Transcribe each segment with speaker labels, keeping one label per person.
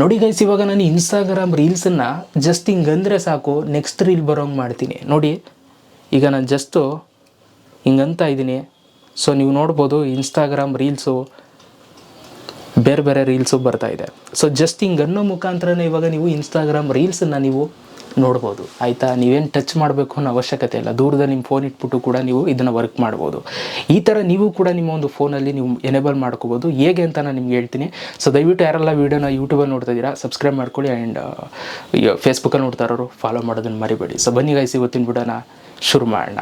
Speaker 1: ನೋಡಿ ಗೈಸ್ ಇವಾಗ ನಾನು ಇನ್ಸ್ಟಾಗ್ರಾಮ್ ರೀಲ್ಸನ್ನು ಜಸ್ಟ್ ಹಿಂಗಂದ್ರೆ ಸಾಕು ನೆಕ್ಸ್ಟ್ ರೀಲ್ ಬರೋಂಗೆ ಮಾಡ್ತೀನಿ. ನೋಡಿ, ಈಗ ನಾನು ಜಸ್ಟು ಹಿಂಗಂತ ಇದ್ದೀನಿ. ಸೊ ನೀವು ನೋಡ್ಬೋದು ಇನ್ಸ್ಟಾಗ್ರಾಮ್ ರೀಲ್ಸು ಬೇರೆ ಬೇರೆ ರೀಲ್ಸು ಬರ್ತಾ ಇದೆ. ಸೊ ಜಸ್ಟ್ ಹಿಂಗೆ ಅನ್ನೋ ಮುಖಾಂತರನೇ ಇವಾಗ ನೀವು ಇನ್ಸ್ಟಾಗ್ರಾಮ್ ರೀಲ್ಸನ್ನು ನೀವು ನೋಡ್ಬೋದು. ಆಯಿತಾ? ನೀವೇನು ಟಚ್ ಮಾಡಬೇಕು ಅನ್ನೋ ಅವಶ್ಯಕತೆ ಇಲ್ಲ. ದೂರದ ನಿಮ್ಮ ಫೋನ್ ಇಟ್ಬಿಟ್ಟು ಕೂಡ ನೀವು ಇದನ್ನು ವರ್ಕ್ ಮಾಡ್ಬೋದು. ಈ ಥರ ನೀವು ಕೂಡ ನಿಮ್ಮ ಒಂದು ಫೋನಲ್ಲಿ ನೀವು ಎನೇಬಲ್ ಮಾಡ್ಕೋಬೋದು. ಹೇಗೆ ಅಂತ ನಾನು ನಿಮ್ಗೆ ಹೇಳ್ತೀನಿ. ಸೊ ದಯವಿಟ್ಟು ಯಾರೆಲ್ಲ ವೀಡಿಯೋನ ಯೂಟ್ಯೂಬಲ್ಲಿ ನೋಡ್ತಾ ಇದ್ದೀರಾ ಸಬ್ಸ್ಕ್ರೈಬ್ ಮಾಡ್ಕೊಳ್ಳಿ ಆ್ಯಂಡ್ ಫೇಸ್ಬುಕ್ಕಲ್ಲಿ ನೋಡ್ತಾ ಇರೋರು ಫಾಲೋ ಮಾಡೋದನ್ನು ಮರಿಬೇಡಿ. ಸೊ ಬನ್ನಿ ಗೈಸ್ ಇವತ್ತಿನ ವಿಡಿಯೋನ ಶುರು ಮಾಡೋಣ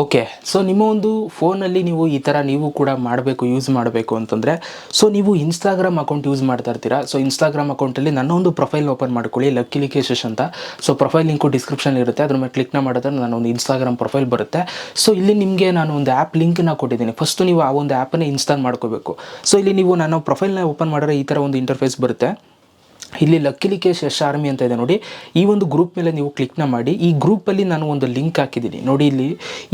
Speaker 1: ಓಕೆ ಸೊ ನಿಮ್ಮ ಒಂದು ಫೋನಲ್ಲಿ ನೀವು ಈ ಥರ ನೀವು ಕೂಡ ಮಾಡಬೇಕು ಯೂಸ್ ಮಾಡಬೇಕು ಅಂತಂದರೆ ಸೊ ನೀವು ಇನ್ಸ್ಟಾಗ್ರಾಮ್ ಅಕೌಂಟ್ ಯೂಸ್ ಮಾಡ್ತಾ ಇರ್ತೀರಾ? ಸೊ ಇನ್ಸ್ಟಾಗ್ರಾಮ್ ಅಕೌಂಟಲ್ಲಿ ನನ್ನ ಒಂದು ಪ್ರೊಫೈಲ್ ಓಪನ್ ಮಾಡ್ಕೊಳ್ಳಿ ಲಕ್ಕಿ ಲಿಕೇಶಸ್ ಅಂತ. ಸೊ ಪ್ರೊಫೈಲ್ ಲಿಂಕು ಡಿಸ್ಕ್ರಿಪ್ಷನ್ ಇರುತ್ತೆ, ಅದ್ರ ಮೇಲೆ ಕ್ಲಿಕ್ನ ಮಾಡಿದ್ರೆ ನಾನು ಒಂದು ಇನ್ಸ್ಟಾಗ್ರಾಮ್ ಪ್ರೊಫೈಲ್ ಬರುತ್ತೆ. ಸೊ ಇಲ್ಲಿ ನಿಮಗೆ ನಾನು ಒಂದು ಆ್ಯಪ್ ಲಿಂಕ್ನ ಕೊಟ್ಟಿದ್ದೀನಿ. ಫಸ್ಟು ನೀವು ಆ ಒಂದು ಆ್ಯಪನ್ನು ಇನ್ಸ್ಟಾಲ್ ಮಾಡ್ಕೋಬೇಕು. ಸೊ ಇಲ್ಲಿ ನೀವು ನಾನು ಪ್ರೊಫೈಲ್ನ ಓಪನ್ ಮಾಡಿದ್ರೆ ಈ ಥರ ಒಂದು ಇಂಟರ್ಫೇಸ್ ಬರುತ್ತೆ. ಇಲ್ಲಿ ಲಕ್ಕಿಲಿ ಕೇಶ್ ಯಶ್ ಆರ್ಮಿ ಅಂತ ಇದೆ ನೋಡಿ. ಈ ಒಂದು ಗ್ರೂಪ್ ಮೇಲೆ ನೀವು ಕ್ಲಿಕ್ನ ಮಾಡಿ. ಈ ಗ್ರೂಪಲ್ಲಿ ನಾನು ಒಂದು ಲಿಂಕ್ ಹಾಕಿದ್ದೀನಿ. ನೋಡಿ ಇಲ್ಲಿ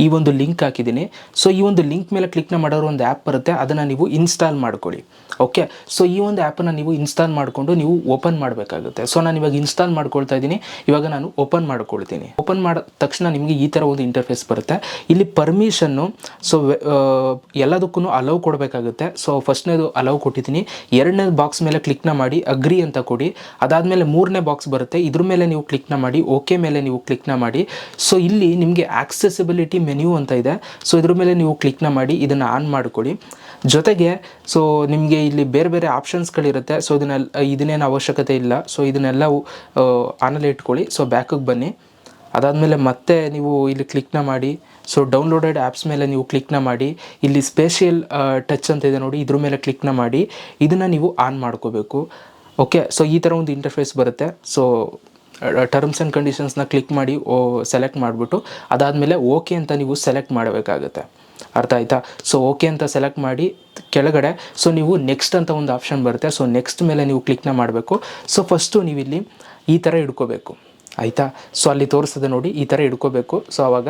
Speaker 1: ಈ ಒಂದು ಲಿಂಕ್ ಹಾಕಿದ್ದೀನಿ. ಸೊ ಈ ಒಂದು ಲಿಂಕ್ ಮೇಲೆ ಕ್ಲಿಕ್ನ ಮಾಡೋರು ಒಂದು ಆ್ಯಪ್ ಬರುತ್ತೆ. ಅದನ್ನು ನೀವು ಇನ್ಸ್ಟಾಲ್ ಮಾಡ್ಕೊಳ್ಳಿ. ಓಕೆ ಸೊ ಈ ಒಂದು ಆ್ಯಪನ್ನು ನೀವು ಇನ್ಸ್ಟಾಲ್ ಮಾಡಿಕೊಂಡು ನೀವು ಓಪನ್ ಮಾಡಬೇಕಾಗುತ್ತೆ. ಸೊ ನಾನು ಇವಾಗ ಇನ್ಸ್ಟಾಲ್ ಮಾಡ್ಕೊಳ್ತಾ ಇದ್ದೀನಿ. ಇವಾಗ ನಾನು ಓಪನ್ ಮಾಡ್ಕೊಳ್ತೀನಿ. ಓಪನ್ ಮಾಡಿದ ತಕ್ಷಣ ನಿಮಗೆ ಈ ಥರ ಒಂದು ಇಂಟರ್ಫೇಸ್ ಬರುತ್ತೆ. ಇಲ್ಲಿ ಪರ್ಮಿಷನ್ನು ಸೊ ಎಲ್ಲದಕ್ಕೂ ಅಲೌ ಕೊಡಬೇಕಾಗುತ್ತೆ. ಸೊ ಫಸ್ಟ್ನೇದು ಅಲೌ ಕೊಟ್ಟಿದ್ದೀನಿ. ಎರಡನೇ ಬಾಕ್ಸ್ ಮೇಲೆ ಕ್ಲಿಕ್ನ ಮಾಡಿ ಅಗ್ರಿ ಅಂತ ಕೊಡಿ. ಅದಾದಮೇಲೆ ಮೂರನೇ ಬಾಕ್ಸ್ ಬರುತ್ತೆ. ಇದ್ರ ಮೇಲೆ ನೀವು ಕ್ಲಿಕ್ನ ಮಾಡಿ ಓಕೆ ಮೇಲೆ ನೀವು ಕ್ಲಿಕ್ನ ಮಾಡಿ. ಸೊ ಇಲ್ಲಿ ನಿಮಗೆ ಆಕ್ಸೆಸಿಬಿಲಿಟಿ ಮೆನ್ಯೂ ಅಂತ ಇದೆ. ಸೊ ಇದ್ರ ಮೇಲೆ ನೀವು ಕ್ಲಿಕ್ನ ಮಾಡಿ, ಇದನ್ನು ಆನ್ ಮಾಡ್ಕೊಳ್ಳಿ. ಜೊತೆಗೆ ಸೊ ನಿಮಗೆ ಇಲ್ಲಿ ಬೇರೆ ಬೇರೆ ಆಪ್ಷನ್ಸ್ಗಳಿರುತ್ತೆ ಸೊ ಇದನ್ನೆಲ್ಲ, ಇದನ್ನೇನು ಅವಶ್ಯಕತೆ ಇಲ್ಲ. ಸೊ ಇದನ್ನೆಲ್ಲ ಆನಲ್ಲಿ ಇಟ್ಕೊಳ್ಳಿ. ಸೊ ಬ್ಯಾಕಿಗೆ ಬನ್ನಿ. ಅದಾದಮೇಲೆ ಮತ್ತೆ ನೀವು ಇಲ್ಲಿ ಕ್ಲಿಕ್ನ ಮಾಡಿ. ಸೊ ಡೌನ್ಲೋಡೆಡ್ ಆ್ಯಪ್ಸ್ ಮೇಲೆ ನೀವು ಕ್ಲಿಕ್ನ ಮಾಡಿ. ಇಲ್ಲಿ ಸ್ಪೇಷಿಯಲ್ ಟಚ್ ಅಂತ ಇದೆ ನೋಡಿ. ಇದ್ರ ಮೇಲೆ ಕ್ಲಿಕ್ನ ಮಾಡಿ. ಇದನ್ನು ನೀವು ಆನ್ ಮಾಡ್ಕೋಬೇಕು. ಓಕೆ ಸೊ ಈ ಥರ ಒಂದು ಇಂಟರ್ಫೇಸ್ ಬರುತ್ತೆ. ಸೊ ಟರ್ಮ್ಸ್ ಆ್ಯಂಡ್ ಕಂಡೀಷನ್ಸ್ನ ಕ್ಲಿಕ್ ಮಾಡಿ, ಓ ಸೆಲೆಕ್ಟ್ ಮಾಡಿಬಿಟ್ಟು, ಅದಾದಮೇಲೆ ಓಕೆ ಅಂತ ನೀವು ಸೆಲೆಕ್ಟ್ ಮಾಡಬೇಕಾಗುತ್ತೆ. ಅರ್ಥ ಆಯ್ತಾ? ಸೊ ಓಕೆ ಅಂತ ಸೆಲೆಕ್ಟ್ ಮಾಡಿ, ಕೆಳಗಡೆ ಸೊ ನೀವು ನೆಕ್ಸ್ಟ್ ಅಂತ ಒಂದು ಆಪ್ಷನ್ ಬರುತ್ತೆ. ಸೊ ನೆಕ್ಸ್ಟ್ ಮೇಲೆ ನೀವು ಕ್ಲಿಕ್ನ ಮಾಡಬೇಕು. ಸೊ ಫಸ್ಟು ನೀವು ಇಲ್ಲಿ ಈ ಥರ ಹಿಡ್ಕೋಬೇಕು. ಆಯಿತಾ? ಸೊ ಅಲ್ಲಿ ತೋರಿಸ್ತದೆ ನೋಡಿ, ಈ ಥರ ಹಿಡ್ಕೋಬೇಕು. ಸೊ ಆವಾಗ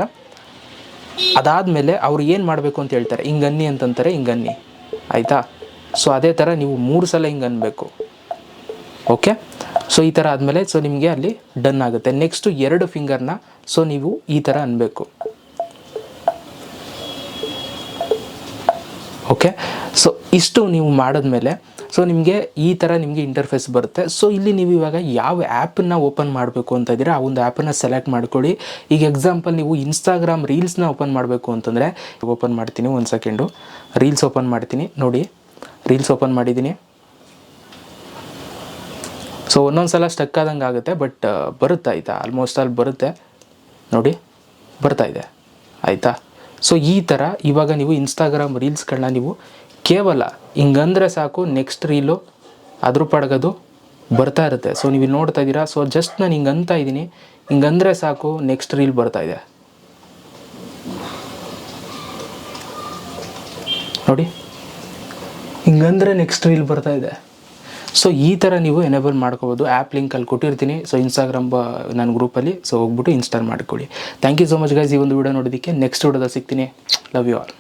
Speaker 1: ಅದಾದಮೇಲೆ ಅವ್ರು ಏನು ಮಾಡಬೇಕು ಅಂತ ಹೇಳ್ತಾರೆ? ಹಿಂಗನ್ನಿ ಅಂತಂತಾರೆ, ಹಿಂಗನ್ನಿ. ಆಯಿತಾ? ಸೊ ಅದೇ ಥರ ನೀವು ಮೂರು ಸಲ ಹಿಂಗೆ ಅನ್ಬೇಕು ಓಕೆ ಸೊ ಈ ಥರ ಆದಮೇಲೆ ಸೊ ನಿಮಗೆ ಅಲ್ಲಿ ಡನ್ ಆಗುತ್ತೆ. ನೆಕ್ಸ್ಟು ಎರಡು ಫಿಂಗರ್ನ ಸೊ ನೀವು ಈ ಥರ ಅನ್ನಬೇಕು ಓಕೆ ಸೊ ಇಷ್ಟು ನೀವು ಮಾಡಿದ್ಮೇಲೆ ಸೊ ನಿಮಗೆ ಈ ಥರ ನಿಮಗೆ ಇಂಟರ್ಫೇಸ್ ಬರುತ್ತೆ. ಸೊ ಇಲ್ಲಿ ನೀವು ಇವಾಗ ಯಾವ ಆ್ಯಪನ್ನು ಓಪನ್ ಮಾಡಬೇಕು ಅಂತ ಇದ್ದೀರಾ, ಆ ಒಂದು ಆ್ಯಪನ್ನು ಸೆಲೆಕ್ಟ್ ಮಾಡ್ಕೊಳ್ಳಿ. ಈಗ ಎಕ್ಸಾಂಪಲ್ ನೀವು ಇನ್ಸ್ಟಾಗ್ರಾಮ್ ರೀಲ್ಸ್ನ ಓಪನ್ ಮಾಡಬೇಕು ಅಂತಂದರೆ ಓಪನ್ ಮಾಡ್ತೀನಿ, ಒಂದು ಸೆಕೆಂಡು ರೀಲ್ಸ್ ಓಪನ್ ಮಾಡ್ತೀನಿ, ನೋಡಿ. ರೀಲ್ಸ್ ಓಪನ್ ಮಾಡಿದ್ದೀನಿ. ಸೊ ಒಂದೊಂದು ಸಲ ಸ್ಟಕ್ ಆದಂಗೆ ಆಗುತ್ತೆ ಬಟ್ ಬರುತ್ತೆ, ಆಯಿತಾ? ಆಲ್ಮೋಸ್ಟ್ ಅಲ್ಲಿ ಬರುತ್ತೆ. ನೋಡಿ, ಬರ್ತಾ ಇದೆ. ಆಯಿತಾ? ಸೊ ಈ ಥರ ಇವಾಗ ನೀವು ಇನ್ಸ್ಟಾಗ್ರಾಮ್ ರೀಲ್ಸ್ಗಳನ್ನ ನೀವು ಕೇವಲ ಹಿಂಗಂದ್ರೆ ಸಾಕು ನೆಕ್ಸ್ಟ್ ರೀಲು ಅದ್ರ ಪಡಗದು ಬರ್ತಾ ಇರುತ್ತೆ. ಸೊ ನೀವು ನೋಡ್ತಾ ಇದ್ದೀರಾ? ಸೊ ಜಸ್ಟ್ ನಾನು ಹಿಂಗೆ ಅಂತ ಇದ್ದೀನಿ. ಹಿಂಗಂದ್ರೆ ಸಾಕು ನೆಕ್ಸ್ಟ್ ರೀಲ್ ಬರ್ತಾ ಇದೆ. ನೋಡಿ. ಹಿಂಗಂದ್ರೆ ನೆಕ್ಸ್ಟ್ ರೀಲ್ ಬರ್ತಾ ಇದೆ. ಸೊ ಈ ಥರ ನೀವು ಎನೇಬಲ್ ಮಾಡ್ಕೋಬೋದು. ಆ್ಯಪ್ ಲಿಂಕ್ ಅಲ್ಲಿ ಕೊಟ್ಟಿರ್ತೀನಿ. ಸೊ ಇನ್ಸ್ಟಾಗ್ರಾಮ್ ನನ್ನ ಗ್ರೂಪಲ್ಲಿ ಸೊ ಹೋಗ್ಬಿಟ್ಟು ಇನ್ಸ್ಟಾಲ್ ಮಾಡ್ಕೊಳ್ಳಿ thank you so much guys ಈ ಒಂದು ವಿಡಿಯೋ ನೋಡೋದಕ್ಕೆ ನೆಕ್ಸ್ಟ್ ವಿಡಿಯೋದಲ್ಲಿ ಸಿಗ್ತೀನಿ. Love you all